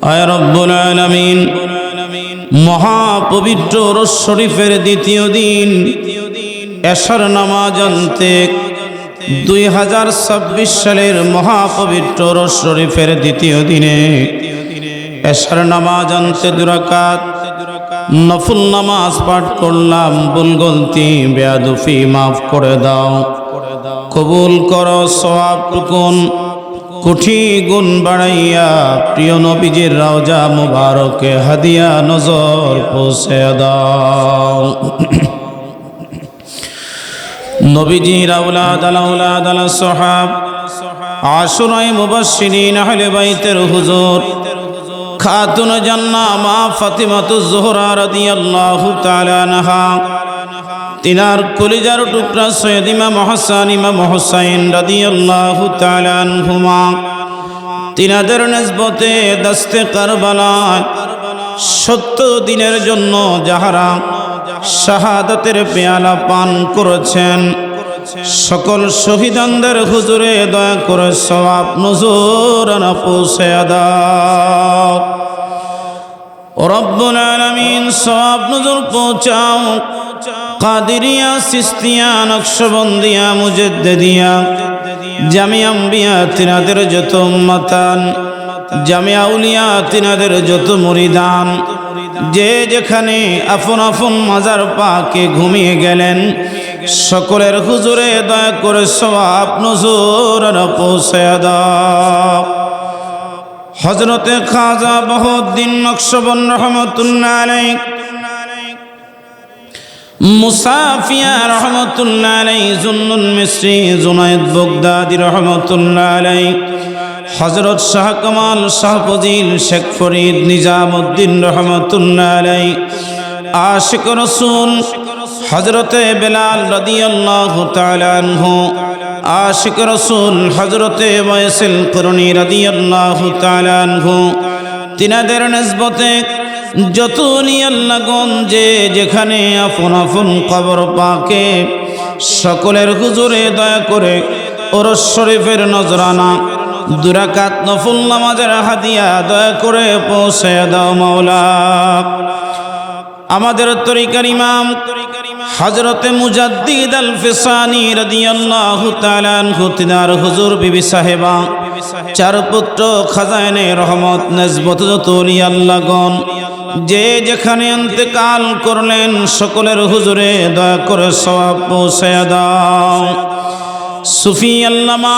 আয় রব্বুল মহাপবিত্র রস শরীফের দ্বিতীয় দিন, এশার নামাজ আনতে দুই হাজার ছাব্বিশ সালের মহাপবিত্র রস শরীফের দ্বিতীয় দিনে এশার নামাজ আনতে দুরাকাত নফুল নামাজ পাঠ করলাম, ভুল গলতি বেয়াদুফি মাফ করে দাও। কবুল করো সওয়াব টুকুন কুঠি গুণ বাড়াইয়া প্রিয় নবীজির রাজা মুবারকে হাদিয়া নজর পৌঁছে দাও। নবীজির আউলাদ আলাউলাদ আলা সাহাব আশুরাই মুবাশশিরিন আহলে বাইতের হুজুর, খাতুন জান্না মা ফাতিমাতু জোহরা রাদিয়াল্লাহু তাআলা আনহা তিনার কলিজার টুকরা সৈয়দ ইমাম হাসান, ইমাম হোসাইন রাদিয়াল্লাহু তাআলা আনহুমা। তিনাদের নিসবতে দস্তে কারবালায় সত্য দিনের জন্য যাহারা শাহাদাতের পেয়ালা পান করেছেন, সকল শহীদানদের হুজুরে দয়া করে সবাব নজর দাও। রব্বুল আলামিন সবাব নজর পৌঁছাও। কাদিরিয়া, সিস্তিয়া, নকশবন্দিয়া মুজদ্দিয়া জামিয়া আম্বিয়া, তিনাদের যত উম্মাতান, জামিয়া উলিয়া, তিনাদের যত মুরিদান, যে যেখানে আপন আপন মাজার পাকে ঘুমিয়ে গেলেন, সকলের হুজুরে দয়া করে সবাব নজর পৌঁছে হজরতে খাজা বহুদ্দিন নকশবন রহমতুল্লাহ মুসাফিয়া রহমতুল্লাহ আলাই জুন্নুল মিশ্রি জুনায়দ বগদাদি রহমতুল্লাহ আলাই হজরত শাহ কামাল, শাহ ফজিল, শেখ ফরিদ, নিজামুদ্দিন রহমতুল্লাহ আলাই আশিক রসুল হজরতে বেলাল রদিয়াল্লাহু তাআলা আনহু, আশিক রসুল হজরতে ময়সিল করণী রদিয়াল্লাহু তাআলা আনহু, তিনাদের নিসবতে যত যে যেখানে আপন আপন কবর পাকে, সকলের হুজুরে দয়া করে ওরস শরীফের নজরানা, দুরাকাত নফুল নামাজের হাদিয়া দয়া করে পৌঁছে দাও মাওলা। আমাদের তরিকার ইমাম হজরতে মুজাদ্দিদ আল ফিসানি রাদিয়াল্লাহু তাআলা আনহু, তিনার হুজুর বিবি সাহেবা, চার পুত্র খাজানে রহমত, নজবত যতলি আল্লাহগণ যে যেখানে ইন্তেকাল করলেন, সকলের হুজুরে দয়া করে সওয়াব পৌঁছে দাও। সুফি আল্লামা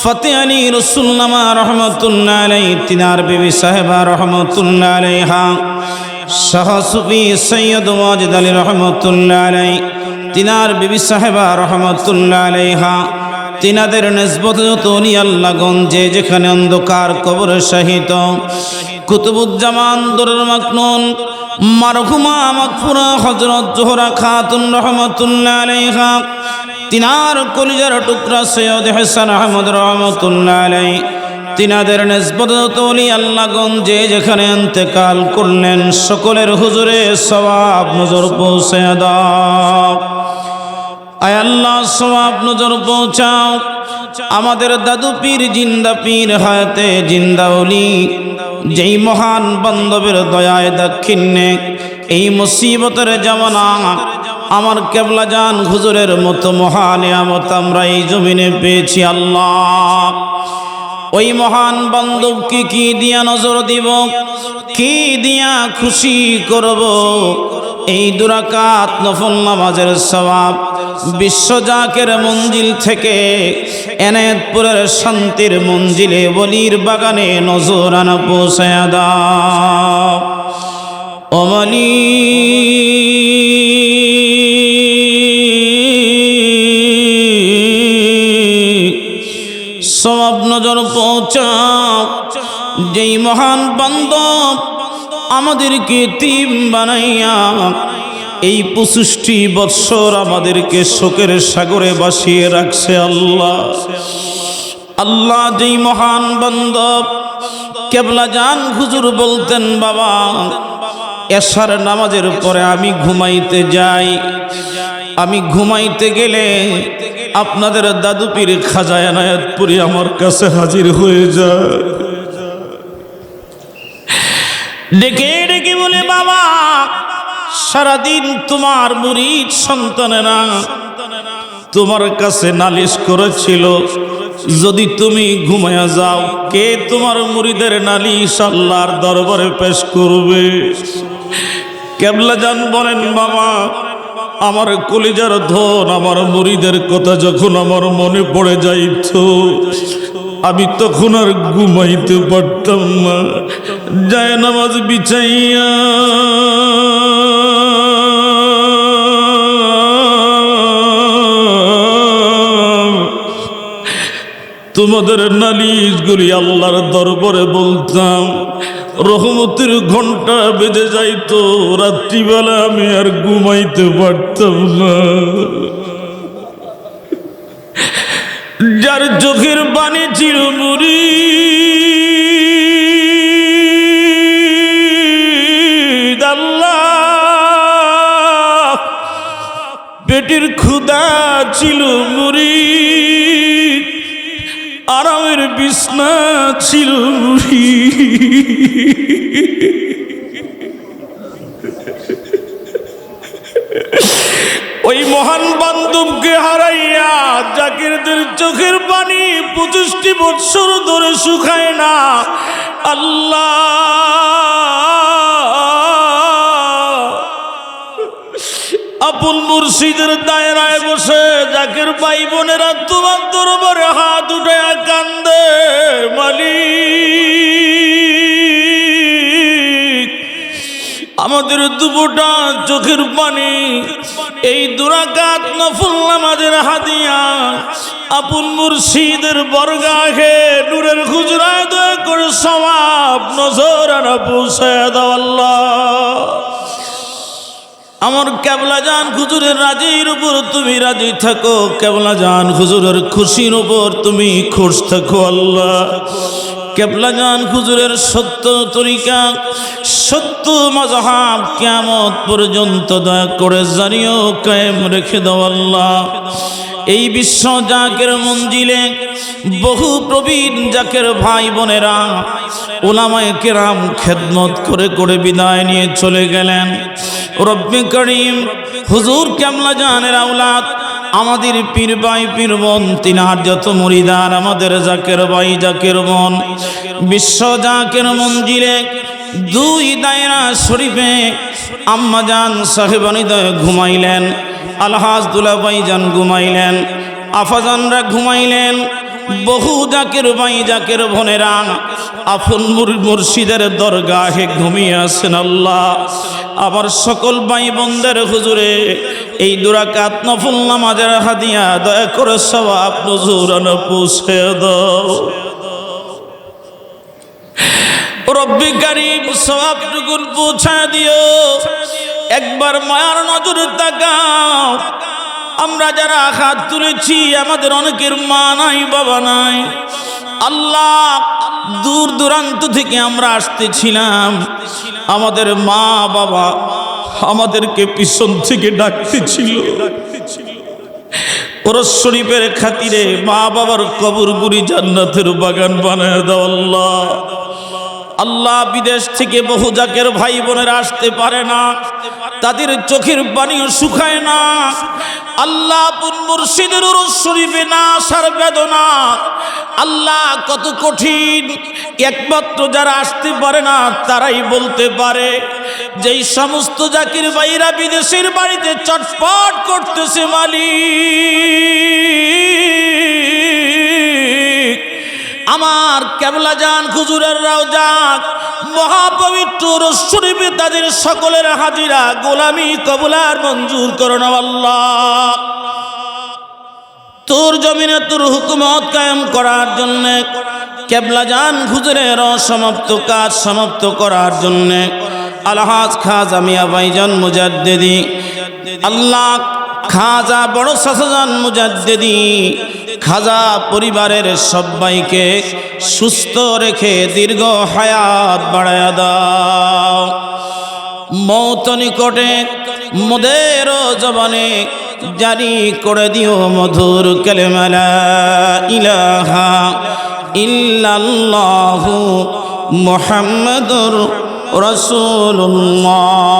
ফতে আলী রসুল্লামা রহমতুল্লাহ তিনার বিবি সাহেবা রহমতুল্লাহ আলাইহা, শাহ সুফি সৈয়দ ওয়াজিদ আলী রহমতুল্লাহ তিনার বিবি সাহেবা রহমতুল্লাহ তিনাদের নিসবত তনি আল্লাহগঞ্জে যেখানে অন্ধকার কবর সহিত কুতুবুজ্জামান দরুল মাকনুন, মারহুমা মাকফুরা হজরত জোহরা খাতুন রহমতুল্লাহ আলাইহা, তিনার কলিজার টুকরা সৈয়দ হাসান আহমদ রহমতুল্লাহ আলাই, তিনাদের নেসবতলি আল্লাহগঞ্জে যেখানে অন্তেকাল করলেন, সকলের হুজুরে সবাব নজর পৌঁছে দাও। আয় আল্লাহ সবাব নজর পৌঁছাও। আমাদের দাদু পীর, জিন্দা পীর হায়াতে জিন্দাউলি যেই মহান বান্ধবের দয়ায় দাক্ষিণ্যে এই মুসিবতের জামানা, আমার কেবলা যান হুজুরের মতো মহান আমত আমরা এই জমিনে পেয়েছি, আল্লাহ। ওই মহান বান্ধবকে কি দিয়া নজর দিব? কি দিয়া খুশি করব? এই দুরাকাত নফল নামাজের সবাব বিশ্বজাকের মঞ্জিল থেকে এনায়তপুরের শান্তির মঞ্জিলে বলির বাগানে নজর আনা পৌঁছায় দাও। অমলি সব নজর পৌঁছাও। যেই মহান বান্ধব আমাদেরকে তিম বানাইয়া, এই পঁচিশটি বৎসর আমাদেরকে শোকের সাগরে বাসিয়ে রাখছে আল্লাহ। আল্লাহ যেই মহান বান্ধব কেবলা জান হুজুর বলতেন, বাবা, এশার নামাজের পরে আমি ঘুমাইতে যাই। আমি ঘুমাইতে গেলে আপনাদের দাদু পীর খাজা এনায়তপুরি আমার কাছে হাজির হয়ে যায়। ডেকে ডেকে বলে, বাবা, সারাদিন তোমার মুরিদ সন্তানেরা তোমার কাছে নালিশ করেছিল। যদি তুমি ঘুমায়া যাও, কে তোমার মুরিদের নালিশ আল্লাহর দরবারে পেশ করবে? কেবলা যান বলেন, বাবা, আমার কলিজার ধন আমার মুরিদের কথা যখন আমার মনে পড়ে যাইত আমি তখন আর ঘুমাইতে পারতাম না। যায় নামাজ বিছাইয়া। তোমাদের নালিশগুলি আল্লাহর দরবারে বলতাম। রহমতের ঘণ্টা বেজে যাইতো, রাত্রিবেলা আমি আর ঘুমাইতে পারতাম না। যার চোখের বাণী ছিল মুড়ি আল্লাহ পেটের ক্ষুদা ছিল মুড়ি আরামের বিছনা ছিল মুড়ি ওই মহান বান্ধবকে হারাইয়া জাকিরদের চোখের পানি পঁচিশটি বৎসর ধরে শুকায় না। আল্লাহ। আপন মুর্শিদের দায়রায় বসে জাকের ভাই বোনেরা তোমার দরবারে হাত উঠে কান্দে, মালিক। আমাদের দুপুটা চোখের পানি এই দুরাকাত নফল নামাজের হাদিয়া আপন মুর্শিদের বর্গাহে নূরের খুচরায় দয়া করে সবাব নজর দাও আল্লাহ। আমার কেবলা জান হুজুরের রাজির উপর তুমি রাজি থাকো, কেবলা জান হুজুরের খুশির উপর তুমি খুশ থাকো আল্লাহ। কেবলা জান হুজুরের সত্য তরিকা, সত্য মজাহাব কেমত পর্যন্ত দয়া করে জানিও, কায়েম রেখে দাও আল্লাহ। এই বিশ্ব জাকের মঞ্জিলে বহু প্রবীণ জাকের ভাই বোনেরা ওলামায় কেরাম খেদমত করে করে বিদায় নিয়ে চলে গেলেন। রব্বে করিম হুজুর কেমলা জানের আউলাদ আমাদের পীর ভাই, পীর বোন, তিনার যত মরিদার, আমাদের জাকের ভাই, জাকের বোন, বিশ্ব জাকের মঞ্জিলে দুই দায়রা শরীফে আম্মা জান সাহেবানিদয় ঘুমাইলেন আলহাজ দুলাভাই যান ঘুমাইলেন, আফাজানরা ঘুমাইলেন, বহু জাকের ভাই, জাকের বোনেরা আফন মুর্শিদের দরগাহে ঘুমিয়ে আছেন আল্লাহ। আবার সকল ভাই বোনদের হুজুরে এই দুরাকাত নফল নামাজের হাদিয়া দয়া করে সবাব নজুর পৌঁছে দাও। রব্বি কারিম সবাবটুকুন পৌঁছা দিও। একবার মায়ার নজরে তাকাও। আমরা যারা হাত তুলেছি, আমাদের অনেকের মা নাই, বাবা নাই। আল্লাহ দূর দূরান্ত থেকে আমরা আসতেছিলাম। আমাদের মা, বাবা আমাদেরকে পিছন থেকে ডাকতেছিল। ওরস শরীফের খাতিরে মা বাবার কবর গুড়ি জান্নাতের বাগান বানায় দাও আল্লাহ। আল্লাহ বিদেশ থেকে বহু জাকের ভাই বোনেরা আসতে পারে না। তাদের চোখের পানিও শুকায় না। আল্লাহ মুর্শিদের শরীফে না আসার বেদনা। আল্লাহ কত কঠিন। একমাত্র যারা আসতে পারে না, তারাই বলতে পারে, যেই সমস্ত জাকির ভাইরা বিদেশের বাড়িতে চটপট করতেছে মালিক। কেবলা যান খুজুরের রাও যাক। মহাপবিত্র শরীফে তাদের সকলের হাজিরা, গোলামি, কবুলার, মঞ্জুর করোনা আল্লাহ। তোর জমিনে তোর হুকুমত কায়েম করার জন্য, কেবলা যান খুজুরের অসমাপ্ত কাজ সমাপ্ত করার জন্য, আলহাজ খাজা মিয়া ভাইজান মুজাদ্দেদি, আল্লাহ খাজা বড় শাসজান মুজাদ্দেদি, খাজা পরিবারের সবাইকে সুস্থ রেখে দীর্ঘ হায়াত বাড়ায়া দাও। মৌত নিকটে মোদের জবানে জারি করে দিও মধুর কেলেমালা ইলাহা ইল্লাল্লাহু মোহাম্মদুর রসুল্লাহ